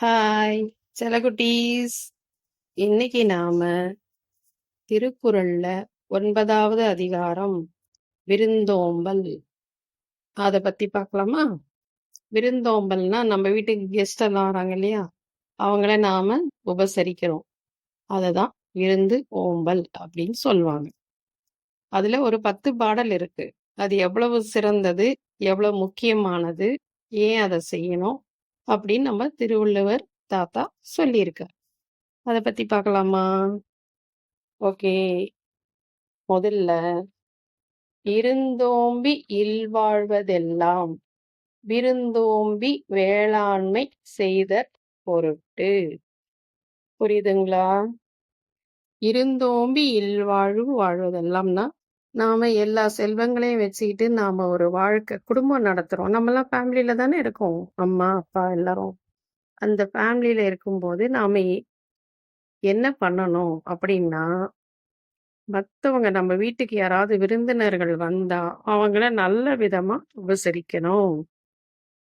Hi செலகுட்டீஸ் இன்னைக்கு நாம திருக்குறள்ல ஒன்பதாவது அதிகாரம் விருந்தோம்பல். அத பத்தி பார்க்கலாமா விருந்தோம்பல்னா நம்ம வீட்டுக்கு கெஸ்ட் எல்லாம் வராங்க இல்லையா? அவங்கள நாம உபசரிக்கிறோம். அததான் விருந்து ஓம்பல் அப்படின்னு சொல்லுவாங்க. அதுல ஒரு பத்து பாடல் இருக்கு. அது எவ்வளவு சிறந்தது எவ்வளவு முக்கியமானது ஏன் அதை செய்யணும் அப்படின்னு நம்ம திருவள்ளுவர் தாத்தா சொல்லியிருக்கார். அதை பத்தி பார்க்கலாமா? ஓகே. முதல்ல இருந்தோம்பி இல்வாழ்வதெல்லாம் விருந்தோம்பி வேளாண்மை செய்த பொருட்டு. புரியுதுங்களா? இருந்தோம்பி இல்வாழ்வு வாழ்வதெல்லாம்னா நாம எல்லா செல்வங்களையும் வச்சுக்கிட்டு நாம ஒரு வாழ்க்கை குடும்பம் நடத்துறோம். நம்ம எல்லாம் ஃபேமிலியில தானே இருக்கோம். அம்மா அப்பா எல்லாரும். அந்த ஃபேமிலியில இருக்கும்போது நாம எ- என்ன பண்ணணும் அப்படின்னா மத்தவங்க நம்ம வீட்டுக்கு யாராவது விருந்தினர்கள் வந்தா அவங்கள நல்ல விதமா உபசரிக்கணும்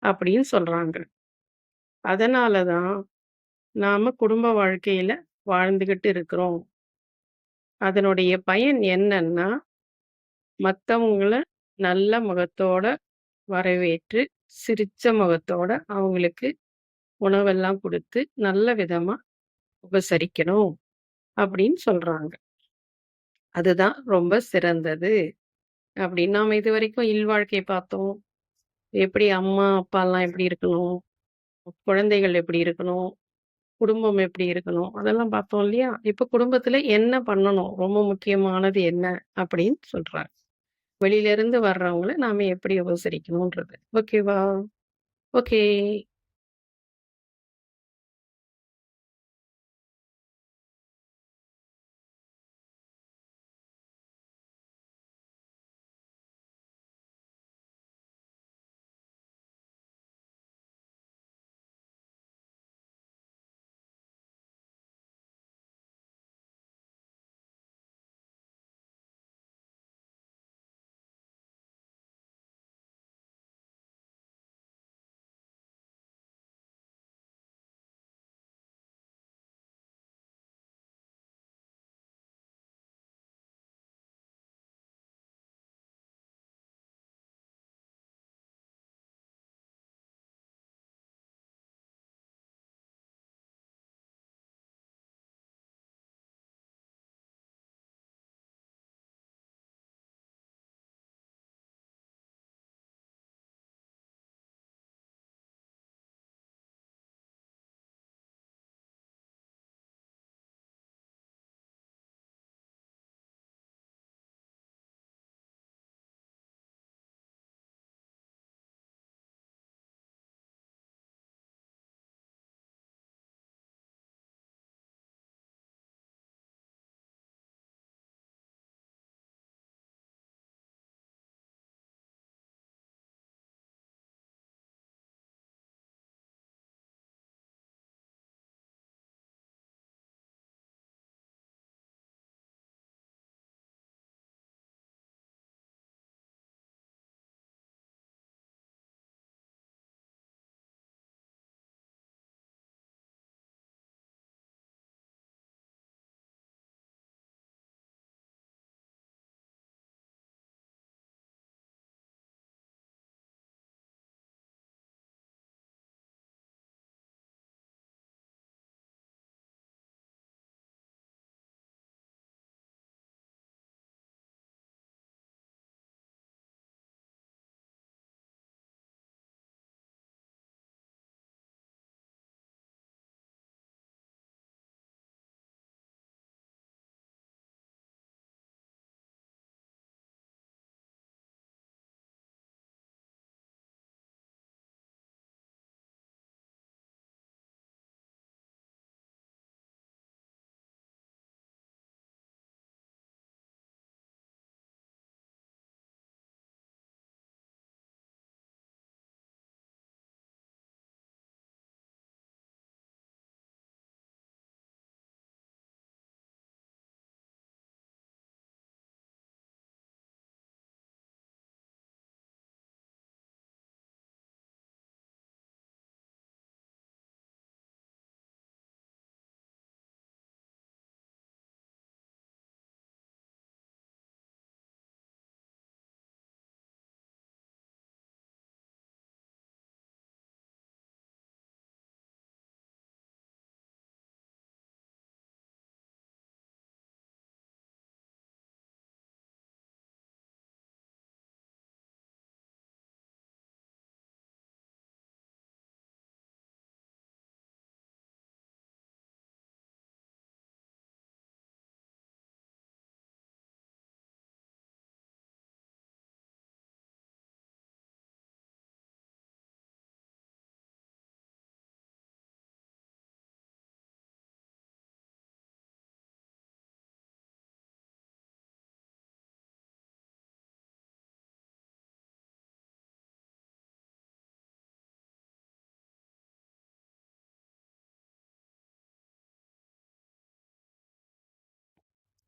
அப்படின்னு சொல்றாங்க. அதனாலதான் நாம குடும்ப வாழ்க்கையில வாழ்ந்துகிட்டு இருக்கிறோம். அதனுடைய பயன் என்னன்னா மத்தவங்கள நல்ல முகத்தோட வரவேற்று சிரிச்ச முகத்தோட அவங்களுக்கு உணவெல்லாம் கொடுத்து நல்ல விதமா உபசரிக்கணும் அப்படின்னு சொல்றாங்க. அதுதான் ரொம்ப சிறந்தது. அப்படின்னு நாம இது வரைக்கும் இல்வாழ்க்கை பார்த்தோம். எப்படி அம்மா அப்பாலாம் எப்படி இருக்கணும்? குழந்தைகள் எப்படி இருக்கணும்? குடும்பம் எப்படி இருக்கணும்? அதெல்லாம் பார்த்தோம் இல்லையா? இப்போ குடும்பத்துல என்ன பண்ணணும்? ரொம்ப முக்கியமானது என்ன? அப்படின்னு சொல்றாங்க. வெளியிலேருந்து வர்றவங்கள நாம எப்படி உபசரிக்கணுன்றது ஓகேவா? ஓகே.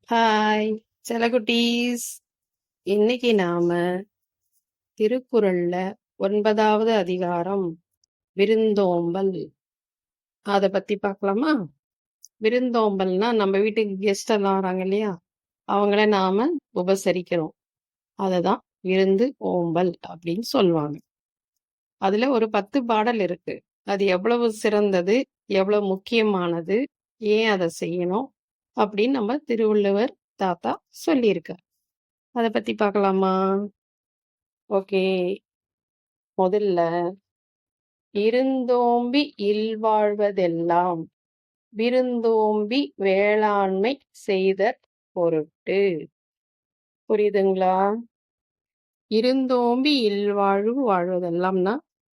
ஹாய் செல்லகுட்டீஸ் இன்னைக்கு நாம திருக்குறள்ல ஒன்பதாவது அதிகாரம் விருந்தோம்பல். அதை பத்தி பார்க்கலாமா விருந்தோம்பல்னா நம்ம வீட்டுக்கு கெஸ்ட் எல்லாம் வராங்க இல்லையா? அவங்கள நாம உபசரிக்கிறோம். அததான் விருந்து ஓம்பல் அப்படின்னு சொல்லுவாங்க. அதுல ஒரு பத்து பாடல் இருக்கு. அது எவ்வளவு சிறந்தது எவ்வளவு முக்கியமானது ஏன் அதை செய்யணும் அப்படின்னு நம்ம திருவள்ளுவர் தாத்தா சொல்லியிருக்கார். அதை பத்தி பார்க்கலாமா? ஓகே. முதல்ல இருந்தோம்பி இல்வாழ்வதெல்லாம் விருந்தோம்பி வேளாண்மை செய்த பொருட்டு புரியுதுங்களா? இருந்தோம்பி இல்வாழ்வு வாழ்வதெல்லாம்னா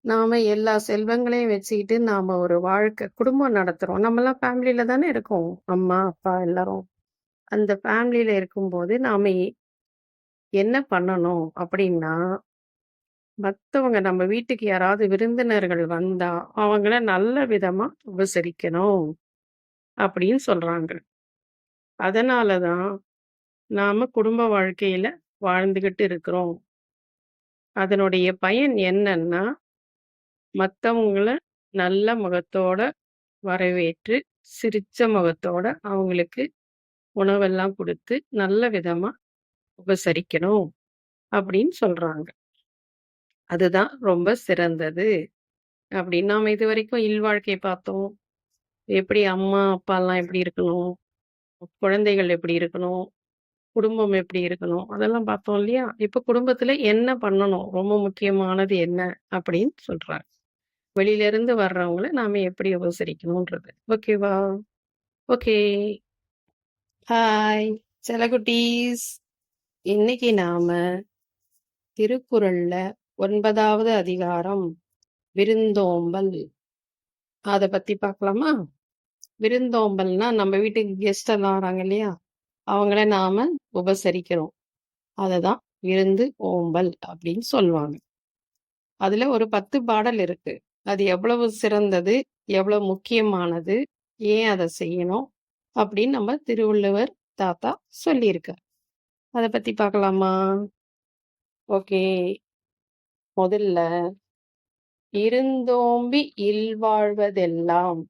நாம எல்லா செல்வங்களையும் வச்சுக்கிட்டு நாம ஒரு வாழ்க்கை குடும்பம் நடத்துறோம். நம்மலாம் ஃபேமிலியில தானே இருக்கோம். அம்மா அப்பா எல்லாரும். அந்த ஃபேமிலியில இருக்கும்போது நாம எ- என்ன பண்ணணும் அப்படின்னா மத்தவங்க நம்ம வீட்டுக்கு யாராவது விருந்தினர்கள் வந்தா அவங்கள நல்ல விதமா உபசரிக்கணும் அப்படின்னு சொல்றாங்க. அதனாலதான் நாம குடும்ப வாழ்க்கையில வாழ்ந்துகிட்டு இருக்கிறோம். அதனுடைய பயன் என்னன்னா மற்றவங்கள நல்ல முகத்தோட வரவேற்று சிரிச்ச முகத்தோட அவங்களுக்கு உணவெல்லாம் கொடுத்து நல்ல விதமா உபசரிக்கணும் அப்படின்னு சொல்றாங்க. அதுதான் ரொம்ப சிறந்தது. அப்படின்னு நாம இது வரைக்கும் இல்வாழ்க்கை பார்த்தோம். எப்படி அம்மா அப்பா எல்லாம் எப்படி இருக்கணும்? குழந்தைகள் எப்படி இருக்கணும்? குடும்பம் எப்படி இருக்கணும்? அதெல்லாம் பார்த்தோம் இல்லையா? இப்போ குடும்பத்துல என்ன பண்ணணும்? ரொம்ப முக்கியமானது என்ன? அப்படின்னு சொல்றாங்க. வெளியில இருந்து வர்றவங்கள நாம எப்படி உபசரிக்கணும்ன்றது. ஓகேவா? ஓகே. ஹாய் செலகுட்டீஸ் இன்னைக்கு நாம திருக்குறள்ல ஒன்பதாவது அதிகாரம் விருந்தோம்பல். அதை பத்தி பார்க்கலாமா? விருந்தோம்பல்னா நம்ம வீட்டுக்கு கெஸ்ட் எல்லாம் வராங்க இல்லையா? அவங்கள நாம உபசரிக்கிறோம். அததான் விருந்து ஓம்பல் அப்படின்னு சொல்லுவாங்க. அதுல ஒரு பத்து பாடல் இருக்கு. அது எவ்வளவு சிறந்தது எவ்வளவு முக்கியமானது ஏன் அதை செய்யணும் அப்படின்னு நம்ம திருவள்ளுவர் தாத்தா சொல்லியிருக்கார். அதை பத்தி பார்க்கலாமா? ஓகே. முதல்ல இருந்தோம்பி இல்வாழ்வதெல்லாம்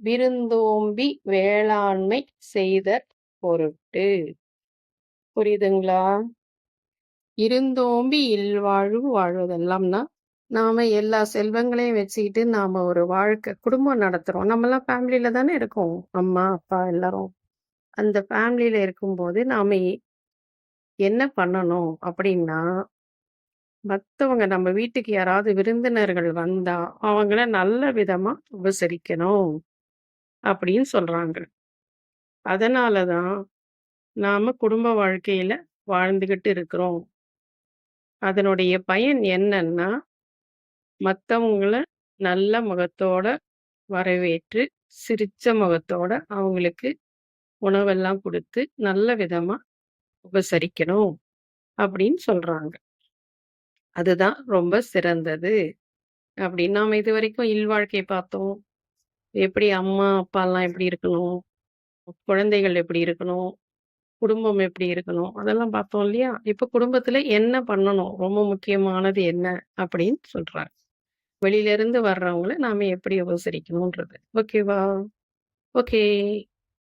விருந்தோம்பி வேளாண்மை செய்த பொருட்டு. புரியுதுங்களா? இருந்தோம்பி இல்வாழ்வு வாழ்வதெல்லாம்னா நாம எல்லா செல்வங்களையும் வச்சுக்கிட்டு நாம ஒரு வாழ்க்கை குடும்பம் நடத்துறோம். நம்மலாம் ஃபேமிலியில தானே இருக்கோம். அம்மா அப்பா எல்லாரும். அந்த ஃபேமிலியில இருக்கும்போது நாம எ- என்ன பண்ணணும் அப்படின்னா மத்தவங்க நம்ம வீட்டுக்கு யாராவது விருந்தினர்கள் வந்தா அவங்கள நல்ல விதமா உபசரிக்கணும் அப்படின்னு சொல்றாங்க. அதனாலதான் நாம குடும்ப வாழ்க்கையில வாழ்ந்துகிட்டு இருக்கிறோம். அதனுடைய பயன் என்னன்னா மத்தவங்கள நல்ல முகத்தோட வரவேற்று சிரிச்ச முகத்தோட அவங்களுக்கு உணவெல்லாம் கொடுத்து நல்ல விதமா உபசரிக்கணும் அப்படின்னு சொல்றாங்க. அதுதான் ரொம்ப சிறந்தது. அப்படின்னு நாம இது வரைக்கும் இல்வாழ்க்கை பார்த்தோம். எப்படி அம்மா அப்பா எல்லாம் எப்படி இருக்கணும்? குழந்தைகள் எப்படி இருக்கணும்? குடும்பம் எப்படி இருக்கணும்? அதெல்லாம் பார்த்தோம் இல்லையா? இப்ப குடும்பத்துல என்ன பண்ணணும்? ரொம்ப முக்கியமானது என்ன? அப்படின்னு சொல்றாங்க. வெளியிலேருந்து வர்றவங்கள நாம எப்படி உபசரிக்கணுன்றது ஓகேவா? ஓகே.